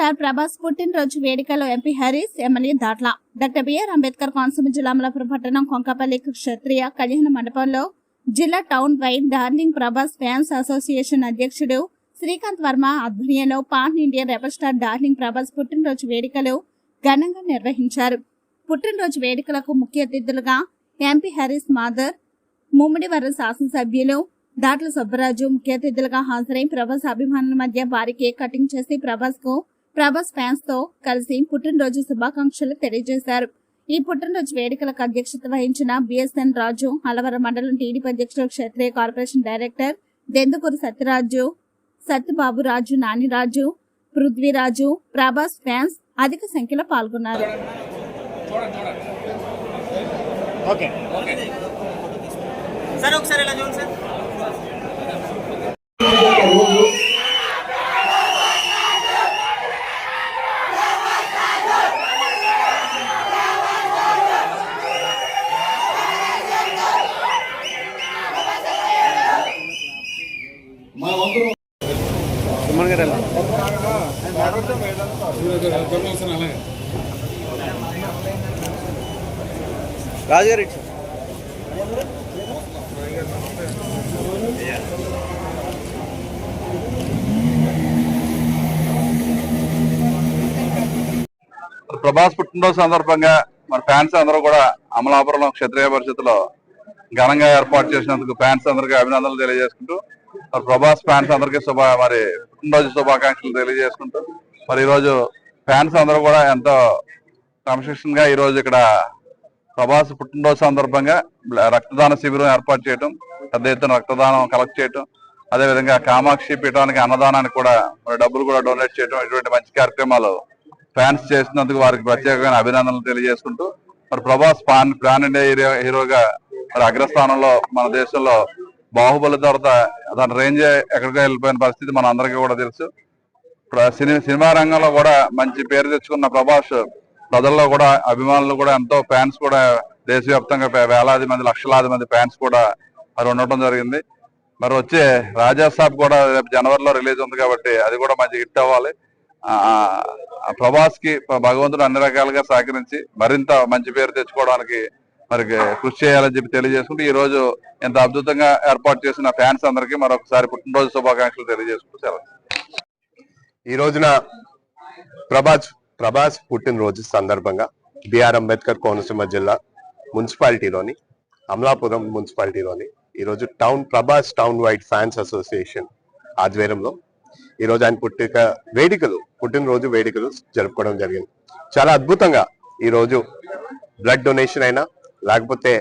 Star Prabhas పుట్టినరోజు వేడుకలో MP Harish MLA Datla. Doctor BR Ambedkar Konaseema జిల్లా అమలాపురం పట్టణం కొంకపల్లి క్షత్రియ కళ్యాణ మండపంలో జిల్లా town wide darling Prabhas fans association అధ్యక్షుడు శ్రీకాంత్ వర్మ ఆధ్వర్యంలో pan India rebel star darling Prabhas పుట్టినరోజు వేడుకలు ఘనంగా నిర్వహించారు. పుట్టినరోజు వేడుకలకు ముఖ్య అతిథులుగా ఎంపీ హరీష్ మాదర్ ముమ్మడివరం శాసనసభ్యులు దాట్ల సుబ్బరాజు ముఖ్య అతిథులుగా హాజరై ప్రభాస్ అభిమానుల మధ్య భారీ కేక్ కటింగ్ చేసి ప్రభాస్కు ప్రభాస్ ఫ్యాన్స్తో కలిసి పుట్టినరోజు శుభాకాంక్షలు తెలియజేశారు. ఈ పుట్టినరోజు వేడుకలకు అధ్యక్షత వహించిన బిఎస్ఎన్ రాజు అలవరం మండలం టీడీపీ అధ్యక్షుడు Kshatriya corporation director Dendukuru Satyaraju Satyababu Raju Naniraju Prithviraju Prabhas fans అధిక సంఖ్యలో పాల్గొన్నారు. ఓకే. సార్ ఒకసారి ఇలా చూడండి సార్. రాజుగారి ప్రభాస్ పుట్టినరోజు సందర్భంగా మన ఫ్యాన్స్ అందరూ కూడా అమలాపురం క్షత్రియ పరిషత్తులో ఘనంగా ఏర్పాటు చేసినందుకు ఫ్యాన్స్ అందరికీ అభినందనలు తెలియజేసుకుంటూ మరి ప్రభాస్ ఫ్యాన్స్ అందరికీ శుభ మరి పుట్టినరోజు శుభాకాంక్షలు తెలియజేసుకుంటూ మరి ఈరోజు ఫ్యాన్స్ అందరూ కూడా ఎంతో క్రమశిక్షణ గా ఈ రోజు ఇక్కడ ప్రభాస్ పుట్టినరోజు సందర్భంగా రక్తదాన శిబిరం ఏర్పాటు చేయడం పెద్ద ఎత్తున రక్తదానం కలెక్ట్ చేయడం అదేవిధంగా కామాక్షి పీఠానికి అన్నదానానికి కూడా డబ్బులు కూడా డొనేట్ చేయడం ఇటువంటి మంచి కార్యక్రమాలు ఫ్యాన్స్ చేసినందుకు వారికి ప్రత్యేకమైన అభినందనలు తెలియజేసుకుంటూ మరి Prabhas pan plan India hero హీరోగా మరి అగ్రస్థానంలో మన దేశంలో బాహుబలి తర్వాత దాని రేంజ్ ఎక్కడికి వెళ్ళిపోయిన పరిస్థితి మన అందరికీ కూడా తెలుసు. సినిమా సినిమా రంగంలో కూడా మంచి పేరు తెచ్చుకున్న ప్రభాస్ ప్రజల్లో కూడా అభిమానులు కూడా ఎంతో ఫ్యాన్స్ కూడా దేశవ్యాప్తంగా వేలాది మంది లక్షలాది మంది ఫ్యాన్స్ కూడా మరి ఉండటం జరిగింది. మరి వచ్చే రాజా సాబ్ కూడా రేపు జనవరిలో రిలీజ్ ఉంది కాబట్టి అది కూడా మంచి హిట్ అవ్వాలి. ప్రభాస్కి భగవంతుడు అన్ని రకాలుగా సహకరించి మరింత మంచి పేరు తెచ్చుకోవడానికి మరి కృషి చేయాలని చెప్పి తెలియజేసుకుంటూ ఈ రోజు ఎంత అద్భుతంగా ఏర్పాటు చేసిన ఫ్యాన్స్ అందరికీ మరొకసారి పుట్టినరోజు శుభాకాంక్షలు తెలియజేసుకుంటూ సెలవు. ఈ రోజున ప్రభాస్ ప్రభాస్ పుట్టినరోజు సందర్భంగా బిఆర్ అంబేద్కర్ కోనసీమ జిల్లా మున్సిపాలిటీలోని అమలాపురం మున్సిపాలిటీలోని ఈరోజు town Prabhas town wide fans association ఆధ్వర్యంలో ఈరోజు ఆయన పుట్టిక వేడుకలు పుట్టినరోజు వేడుకలు జరుపుకోవడం జరిగింది. చాలా అద్భుతంగా ఈరోజు బ్లడ్ డొనేషన్ అయినా లేకపోతే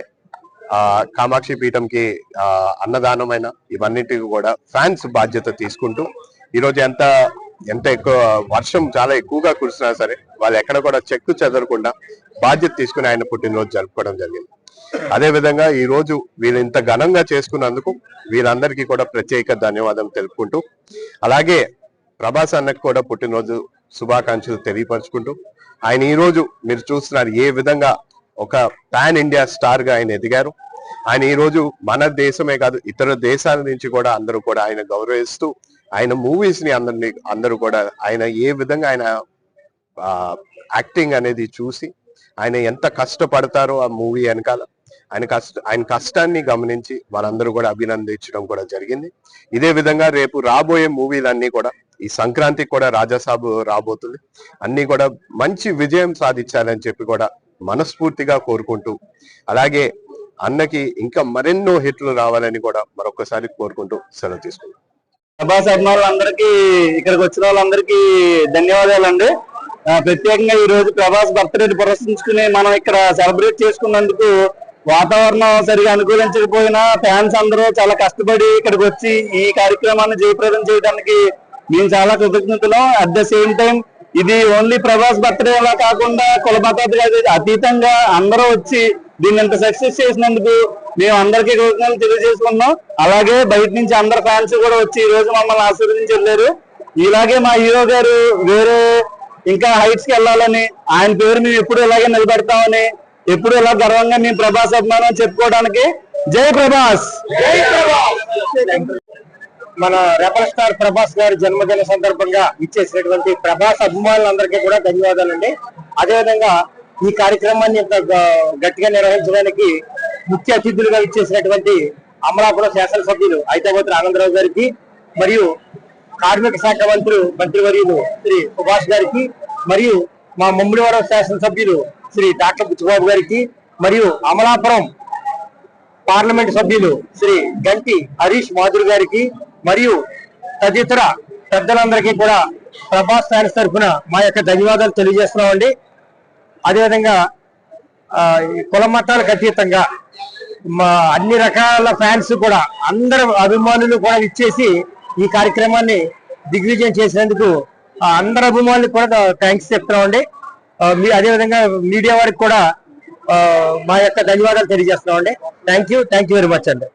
ఆ కామాక్షి పీఠంకి ఆ అన్నదానం ఇవన్నిటికి కూడా ఫ్యాన్స్ బాధ్యత తీసుకుంటూ ఈరోజు ఎంత ఎంత ఎక్కువ వర్షం చాలా ఎక్కువగా కురిసినా సరే వాళ్ళు ఎక్కడ కూడా చెక్కు చెదరకుండా బాధ్యత తీసుకుని ఆయన పుట్టినరోజు జరుపుకోవడం జరిగింది. అదే విధంగా ఈ రోజు వీళ్ళు ఇంత ఘనంగా చేసుకున్నందుకు వీరందరికీ కూడా ప్రత్యేక ధన్యవాదాలు తెలుపుకుంటూ అలాగే ప్రభాస్ అన్నకు కూడా పుట్టినరోజు శుభాకాంక్షలు తెలియపరుచుకుంటూ ఆయన ఈ రోజు మీరు చూస్తున్నారు ఏ విధంగా ఒక పాన్ ఇండియా స్టార్గా ఆయన ఎదిగారు. ఆయన ఈ రోజు మన దేశమే కాదు ఇతర దేశాల నుంచి కూడా అందరూ కూడా ఆయన గౌరవిస్తూ ఆయన మూవీస్ని అందరినీ అందరూ కూడా ఆయన ఏ విధంగా ఆయన యాక్టింగ్ అనేది చూసి ఆయన ఎంత కష్టపడతారో ఆ మూవీ వెనకాల ఆయన కష్ట ఆయన కష్టాన్ని గమనించి వారందరూ కూడా అభినందించడం కూడా జరిగింది. ఇదే విధంగా రేపు రాబోయే మూవీలన్నీ కూడా ఈ సంక్రాంతికి కూడా రాజాసాబు రాబోతుంది. అన్ని కూడా మంచి విజయం సాధించాలని చెప్పి కూడా మనస్ఫూర్తిగా కోరుకుంటూ అలాగే అన్నకి ఇంకా మరెన్నో హిట్లు రావాలని కూడా మరొకసారి కోరుకుంటూ సెలవు తీసుకుంటాం ప్రభాస్ అభిమానులందరికీ ఇక్కడికి వచ్చిన వాళ్ళందరికీ ధన్యవాదాలండి. అండి ప్రత్యేకంగా ఈ రోజు ప్రభాస్ బర్త్డే ప్రదర్శించుకుని మనం ఇక్కడ సెలబ్రేట్ చేసుకున్నందుకు వాతావరణం సరిగా అనుకూలించకపోయినా ఫ్యాన్స్ అందరూ చాలా కష్టపడి ఇక్కడికి వచ్చి ఈ కార్యక్రమాన్ని జయప్రదం చేయడానికి మేము చాలా కృతజ్ఞతలు. అట్ ద సేమ్ టైం ఇది ఓన్లీ ప్రభాస్ బర్త్డే అలా కాకుండా కుల అతీతంగా అందరూ వచ్చి దీన్ని ఇంత సక్సెస్ చేసినందుకు మేము అందరికీ కృతజ్ఞతలు తెలియజేసుకున్నాం అలాగే బయట నుంచి అందరు ఫ్యాన్స్ కూడా వచ్చి ఈ రోజు మమ్మల్ని ఆశీర్వదించి వెళ్ళారు ఇలాగే మా హీరో గారు వేరే ఇంకా హైట్స్కి వెళ్ళాలని ఆయన పేరు మేము ఎప్పుడు ఇలాగే నిలబెడతామని ఎప్పుడు ఇలా గర్వంగా మేము ప్రభాస్ అభిమానం చెప్పుకోవడానికి జై ప్రభాస్! మన రెబల్ స్టార్ ప్రభాస్ గారి జన్మదిన సందర్భంగా ఇచ్చేసినటువంటి ప్రభాస్ అభిమానులందరికీ కూడా ధన్యవాదాలండి. అదేవిధంగా ఈ కార్యక్రమాన్ని ఇంత గ- గట్టిగా నిర్వహించడానికి ముఖ్య అతిథులుగా ఇచ్చేసినటువంటి అమలాపురం శాసనసభ్యులు ఐతావతి ఆనందరావు గారికి మరియు కార్మిక శాఖ మంత్రులు మంత్రివర్యులు శ్రీ సుభాష్ గారికి మరియు మా ముమ్మిడివరం శాసనసభ్యులు శ్రీ డాక్టర్ బుచ్చిబాబు గారికి మరియు అమలాపురం పార్లమెంట్ సభ్యులు శ్రీ గంటి హరీష్ మాధురి గారికి మరియు తదితర పెద్దలందరికీ కూడా ప్రభాస్ ఫ్యాన్స్ తరఫున మా యొక్క ధన్యవాదాలు తెలియజేస్తున్నామండి. అదేవిధంగా ఈ కుల మతాలకు అతీతంగా మా అన్ని రకాల ఫ్యాన్స్ కూడా అందరు అభిమానులు కూడా ఇచ్చేసి ఈ కార్యక్రమాన్ని దిగ్విజయం చేసినందుకు ఆ, అందరు అభిమానులకు కూడా థ్యాంక్స్ చెప్తున్నామండి. ఆ, మీ అదేవిధంగా మీడియా వారికి కూడా మా యొక్క ధన్యవాదాలు తెలియజేస్తున్నామండి. Thank you thank you very much అండి.